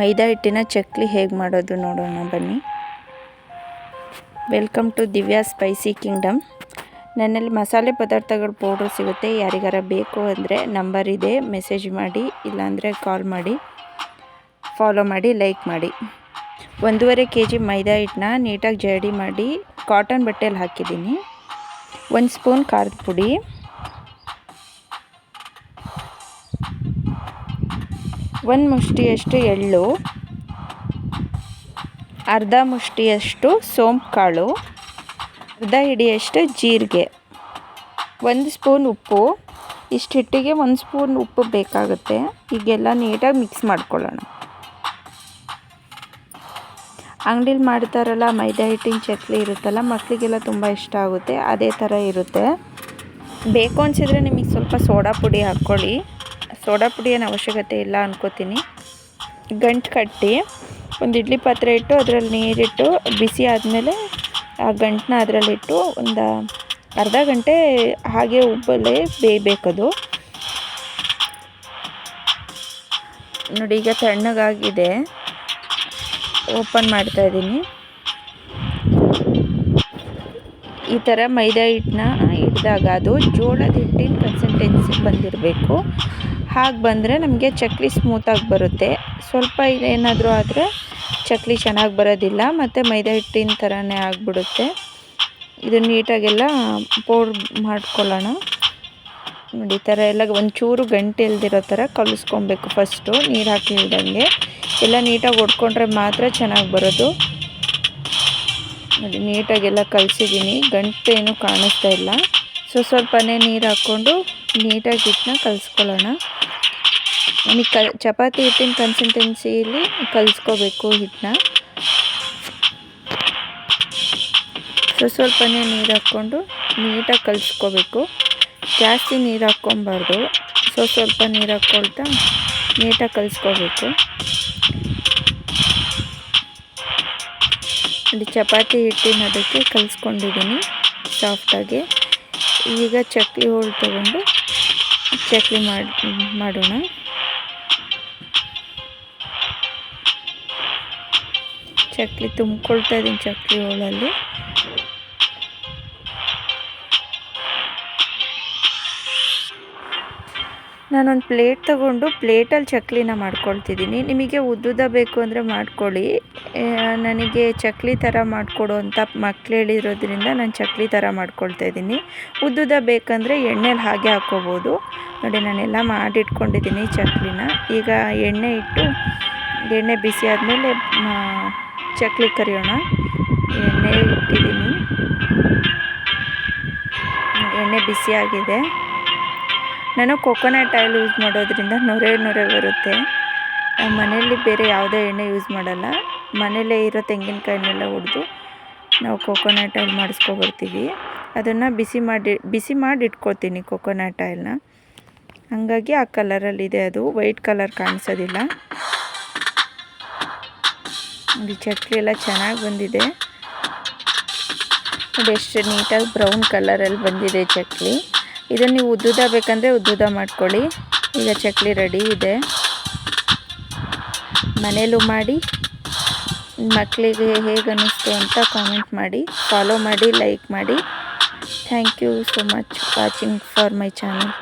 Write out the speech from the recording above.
ಮೈದಾ ಹಿಟ್ಟಿನ ಚಕ್ಲಿ ಹೇಗೆ ಮಾಡೋದು ನೋಡೋಣ, ಬನ್ನಿ. Welcome to Divya spicy kingdom ನನ್ನಲ್ಲಿ ಮಸಾಲೆ ಪದಾರ್ಥಗಳ ಪೌಡ್ರ್ ಸಿಗುತ್ತೆ, ಯಾರಿಗಾರ ಬೇಕು ಅಂದರೆ ನಂಬರ್ ಇದೆ ಮೆಸೇಜ್ ಮಾಡಿ, ಇಲ್ಲಾಂದರೆ ಕಾಲ್ ಮಾಡಿ. ಫಾಲೋ ಮಾಡಿ ಲೈಕ್ ಮಾಡಿ. ಒಂದೂವರೆ ಕೆ ಜಿ ಮೈದಾ ಹಿಟ್ಟನ್ನ ನೀಟಾಗಿ ಜಡಿ ಮಾಡಿ ಕಾಟನ್ ಬಟ್ಟೆಯಲ್ಲಿ ಹಾಕಿದ್ದೀನಿ. ಒಂದು ಸ್ಪೂನ್ ಖಾರದ ಪುಡಿ. ಒಂದು ಮುಷ್ಟಿಯಷ್ಟು ಎಳ್ಳು, ಅರ್ಧ ಮುಷ್ಟಿಯಷ್ಟು ಸೋಂಪು ಕಾಳು ಅರ್ಧ ಹಿಡಿಯಷ್ಟು ಜೀರಿಗೆ, ಒಂದು ಸ್ಪೂನ್ ಉಪ್ಪು. ಇಷ್ಟು ಹಿಟ್ಟಿಗೆ ಒಂದು ಸ್ಪೂನ್ ಉಪ್ಪು ಬೇಕಾಗುತ್ತೆ. ಈಗೆಲ್ಲ ನೀಟಾಗಿ ಮಿಕ್ಸ್ ಮಾಡ್ಕೊಳ್ಳೋಣ. ಅಂಗಡೀಲಿ ಮಾಡ್ತಾರಲ್ಲ, ಮೈದಾ ಹಿಟ್ಟಿನ ಚಕ್ಲಿ ಇರುತ್ತಲ್ಲ ಮಕ್ಕಳಿಗೆಲ್ಲ ತುಂಬ ಇಷ್ಟ ಆಗುತ್ತೆ, ಅದೇ ಥರ ಇರುತ್ತೆ. ಬೇಕು ಅನಿಸಿದ್ರೆ ನಿಮಗೆ ಸ್ವಲ್ಪ ಸೋಡಾ ಪುಡಿ ಹಾಕ್ಕೊಳ್ಳಿ. ಸೋಡಾ ಪುಡಿ ಏನು ಅವಶ್ಯಕತೆ ಇಲ್ಲ ಅನ್ಕೋತೀನಿ. ಗಂಟು ಕಟ್ಟಿ ಒಂದು ಇಡ್ಲಿ ಪಾತ್ರೆ ಇಟ್ಟು ಅದರಲ್ಲಿ ನೀರಿಟ್ಟು ಬಿಸಿ ಆದಮೇಲೆ ಆ ಗಂಟನ್ನ ಅದರಲ್ಲಿಟ್ಟು ಒಂದು ಅರ್ಧ ಗಂಟೆ ಹಾಗೆ ಉಬ್ಬಲ್ಲೇ ಬೇಯಬೇಕದು. ನೋಡಿ ಈಗ ತಣ್ಣಗಾಗಿದೆ. ಓಪನ್ ಮಾಡ್ತಾ ಇದ್ದೀನಿ. ಈ ಥರ ಮೈದಾ ಹಿಟ್ಟನ್ನ ಹಿಡ್ದಾಗ ಅದು ಜೋಳದ ಹಿಟ್ಟಿನ ಕನ್ಸಿಸ್ಟೆನ್ಸಿ ಬಂದಿರಬೇಕು. ಹಾಗೆ ಬಂದರೆ ನಮಗೆ ಚಕ್ಲಿ ಸ್ಮೂತಾಗಿ ಬರುತ್ತೆ. ಸ್ವಲ್ಪ ಏನಾದರೂ ಆದರೆ ಚಕ್ಲಿ ಚೆನ್ನಾಗಿ ಬರೋದಿಲ್ಲ. ಮತ್ತು ಮೈದಾ ಹಿಟ್ಟಿನ ಥರನೇ ಆಗಿಬಿಡುತ್ತೆ. ಇದು ನೀಟಾಗೆಲ್ಲ ಪೌಡ್ ಮಾಡ್ಕೊಳ್ಳೋಣ. ನೋಡಿ, ಈ ಥರ ಎಲ್ಲ ಒಂಚೂರು ಗಂಟೆ ಇಲ್ದಿರೋ ಥರ ಕಲಿಸ್ಕೊಬೇಕು ಫಸ್ಟು. ನೀರು ಹಾಕಿ ಇಲ್ದಂಗೆ. ಎಲ್ಲ ನೀಟಾಗಿ ಒಡ್ಕೊಂಡ್ರೆ ಮಾತ್ರ ಚೆನ್ನಾಗಿ ಬರೋದು. ನೋಡಿ, ನೀಟಾಗೆಲ್ಲ ಕಲಿಸಿದ್ದೀನಿ. ಗಂಟೆ ಏನೂ ಕಾಣಿಸ್ತಾ ಇಲ್ಲ. ಸೊ, ಸ್ವಲ್ಪನೇ ನೀರು ಹಾಕ್ಕೊಂಡು ನೀಟಾಗಿ ಹಿಟ್ಟನ್ನ ಕಲಿಸ್ಕೊಳ್ಳೋಣ. ನಮಗೆ ಕ ಚಪಾತಿ ಹಿಟ್ಟಿನ ಕನ್ಸಿಸ್ಟೆನ್ಸಿಯಲ್ಲಿ ಕಲಿಸ್ಕೋಬೇಕು ಹಿಟ್ಟನ್ನ ಸೊ ಸ್ವಲ್ಪನೇ ನೀರು ಹಾಕ್ಕೊಂಡು ನೀಟಾಗಿ ಕಲಿಸ್ಕೋಬೇಕು. ಜಾಸ್ತಿ ನೀರು ಹಾಕ್ಕೊಬಾರ್ದು. ಸೊ ಸ್ವಲ್ಪ ನೀರು ಹಾಕ್ಕೊಳ್ತಾ ನೀಟಾಗಿ ಕಲಿಸ್ಕೋಬೇಕು. ಅಲ್ಲಿ ಚಪಾತಿ ಹಿಟ್ಟಿನ ಅದಕ್ಕೆ ಕಲಿಸ್ಕೊಂಡಿದ್ದೀನಿ ಸಾಫ್ಟಾಗಿ. ಈಗ ಚಕ್ಲಿ ಹೋಳು ತೊಗೊಂಡು ಚಕ್ಲಿ ಮಾಡಿ ಮಾಡೋಣ. ಚಕ್ಲಿ ತುಂಬ್ಕೊಳ್ತಾ ಇದ್ದೀನಿ ಚಕ್ಲಿ ಹೋಳಲ್ಲಿ ನಾನೊಂದು ಪ್ಲೇಟ್ ತಗೊಂಡು ಪ್ಲೇಟಲ್ಲಿ ಚಕ್ಲಿನ ಮಾಡ್ಕೊಳ್ತಿದ್ದೀನಿ. ನಿಮಗೆ ಉದ್ದುದ ಬೇಕು ಅಂದರೆ ಮಾಡ್ಕೊಳ್ಳಿ. ನನಗೆ ಚಕ್ಲಿ ಥರ ಮಾಡಿಕೊಡು ಅಂತ ಮಕ್ಳು ಹೇಳಿರೋದ್ರಿಂದ ನಾನು ಚಕ್ಲಿ ಥರ ಮಾಡ್ಕೊಳ್ತಾ ಇದ್ದೀನಿ. ಉದ್ದುದ ಬೇಕಂದರೆ ಎಣ್ಣೆಲಿ ಹಾಗೆ ಹಾಕ್ಕೋಬೋದು. ನೋಡಿ, ನಾನೆಲ್ಲ ಮಾಡಿಟ್ಕೊಂಡಿದ್ದೀನಿ ಚಕ್ಲಿನ. ಈಗ ಎಣ್ಣೆ ಇಟ್ಟು, ಎಣ್ಣೆ ಬಿಸಿ ಆದಮೇಲೆ ಚಕ್ಲಿ ಕರಿಯೋಣ. ಎಣ್ಣೆ ಇಟ್ಟಿದ್ದೀನಿ. ಎಣ್ಣೆ ಬಿಸಿಯಾಗಿದೆ ನಾನು ಕೊಕೊನಟ್ ಆಯಿಲ್ ಯೂಸ್ ಮಾಡೋದ್ರಿಂದ ನೊರೆ ನೊರೆ ಬರುತ್ತೆ. ಮನೆಯಲ್ಲಿ ಬೇರೆ ಯಾವುದೇ ಎಣ್ಣೆ ಯೂಸ್ ಮಾಡಲ್ಲ. ಮನೆಯಲ್ಲೇ ಇರೋ ತೆಂಗಿನಕಾಯಿನೆಲ್ಲ ಹೊಡೆದು ನಾವು ಕೊಕೊನಟ್ ಆಯಿಲ್ ಮಾಡಿಸ್ಕೊಬರ್ತೀವಿ. ಅದನ್ನು ಬಿಸಿ ಮಾಡಿ ಬಿಸಿ ಮಾಡಿ ಇಟ್ಕೊಳ್ತೀನಿ ಕೊಕೊನಟ್ ಆಯಿಲ್ನ. ಹಾಗಾಗಿ ಆ ಕಲರಲ್ಲಿದೆ ಅದು. ವೈಟ್ ಕಲರ್ ಕಾಣಿಸೋದಿಲ್ಲ. ಚಕ್ಲಿ ಎಲ್ಲ ಚೆನ್ನಾಗಿ ಬಂದಿದೆ. ಎಷ್ಟು ನೀಟಾಗಿ ಬ್ರೌನ್ ಕಲರಲ್ಲಿ ಬಂದಿದೆ ಚಕ್ಲಿ. ಇದನ್ನು ನೀವು ಉದ್ದುದ ಬೇಕಂದರೆ ಉದ್ದುದ ಮಾಡ್ಕೊಳ್ಳಿ. ಈಗ ಚಕ್ಲಿ ರೆಡಿ ಇದೆ. ಮನೇಲೂ ಮಾಡಿ. ಮಕ್ಕಳಿಗೆ ಹೇಗೆ ಅನ್ನಿಸ್ತು ಅಂತ ಕಾಮೆಂಟ್ ಮಾಡಿ. ಫಾಲೋ ಮಾಡಿ ಲೈಕ್ ಮಾಡಿ. Thank you so much watching for my channel